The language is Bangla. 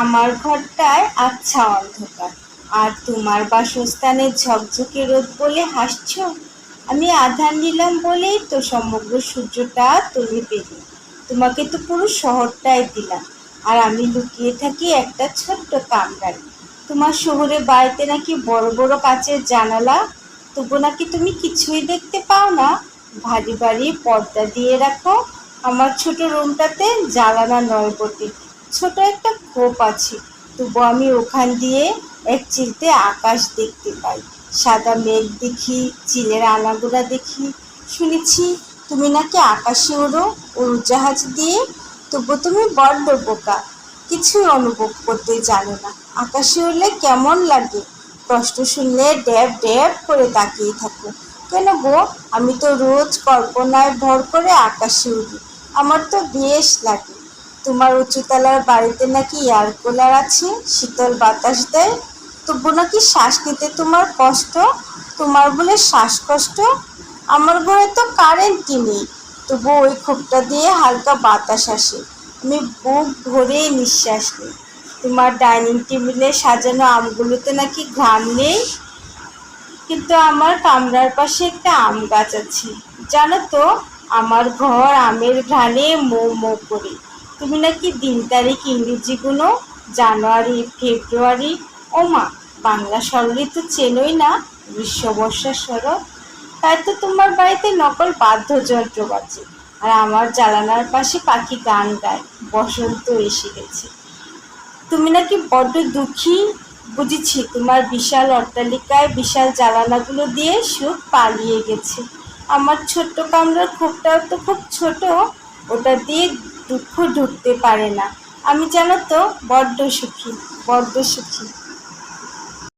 আমার ঘরটায় আচ্ছা অন্ধকার। আর তোমার বাসস্থানে ঝকঝকে রোদ বলে হাসছো? আমি আধার নিলাম বলেই তো সমগ্র সূর্যটা তুমি পেলে। তোমাকে তো পুরো শহরটাই দিলাম। আর আমি লুকিয়ে থাকি একটা ছোট্ট কামরায়। তোমার শহরে বাড়িতে নাকি বড় বড় কাচের জানালা? তবু নাকি তুমি কিছুই দেখতে পাও না? ভারী ভারী পর্দা দিয়ে রাখো। আমার ছোট রুমটাতে জ্বালানা নয় বটে ছোট একটা খোপ আছে। তবু আমি ওখান দিয়ে এক চিলতে আকাশ দেখতে পাই। সাদা মেঘ দেখি, চিলের আনাগোড়া দেখি। শুনেছি, তুমি নাকি আকাশে ওড়ো, উড়োজাহাজ দিয়ে। তবু তুমি বড্ড বোকা, কিছুই অনুভব করতে জানো না। আকাশে উড়লে কেমন লাগে? প্রশ্ন শুনলে ড্যাব ড্যাব করে তাকিয়ে থাকো। কেন গো? আমি তো রোজ কল্পনায় ভর করে আকাশে উড়ি। আমার তো বেশ লাগে। তোমার উঁচুতলার বাড়িতে নাকি এয়ার কুলার আছে? শীতল বাতাস দেয়। তবু নাকি শ্বাস নিতে তোমার কষ্ট? তোমার বলে শ্বাসকষ্ট? আমার ঘরে তো কারেন্টই নেই। তবু ওই খোপটা দিয়ে হালকা বাতাস আসে। আমি বুক ভরে নিঃশ্বাস নিই। তোমার ডাইনিং টেবিলে সাজানো আমগুলোতে নাকি ঘ্রাণ নেই? কিন্তু আমার কামরার পাশে একটা আম গাছ আছে। জানো তো, আমার ঘর আমের ঘ্রাণে মো মো করে। তুমি নাকি দিন তারিখ ইংরেজিগুলো জানুয়ারি, ফেব্রুয়ারি ও মা, বাংলা সরলি তো চেনই না গ্রীষ্ম বর্ষা শরৎ। তাই তো তোমার বাড়িতে নকল বাদ্যযন্ত্র বাজে। আর আমার জ্বালানার পাশে পাখি গান গায়, বসন্ত এসে গেছে। তুমি নাকি বড্ড দুঃখী? বুঝেছি, তোমার বিশাল অট্টালিকায় বিশাল জ্বালানাগুলো দিয়ে সুখ পালিয়ে গেছে। আমার ছোট্ট কামরার খোপটাও তো খুব ছোট, ওটা দিয়ে দুঃখ ঢুকতে পারে না। আমি জানো তো বড্ড সুখী বড্ড সুখী।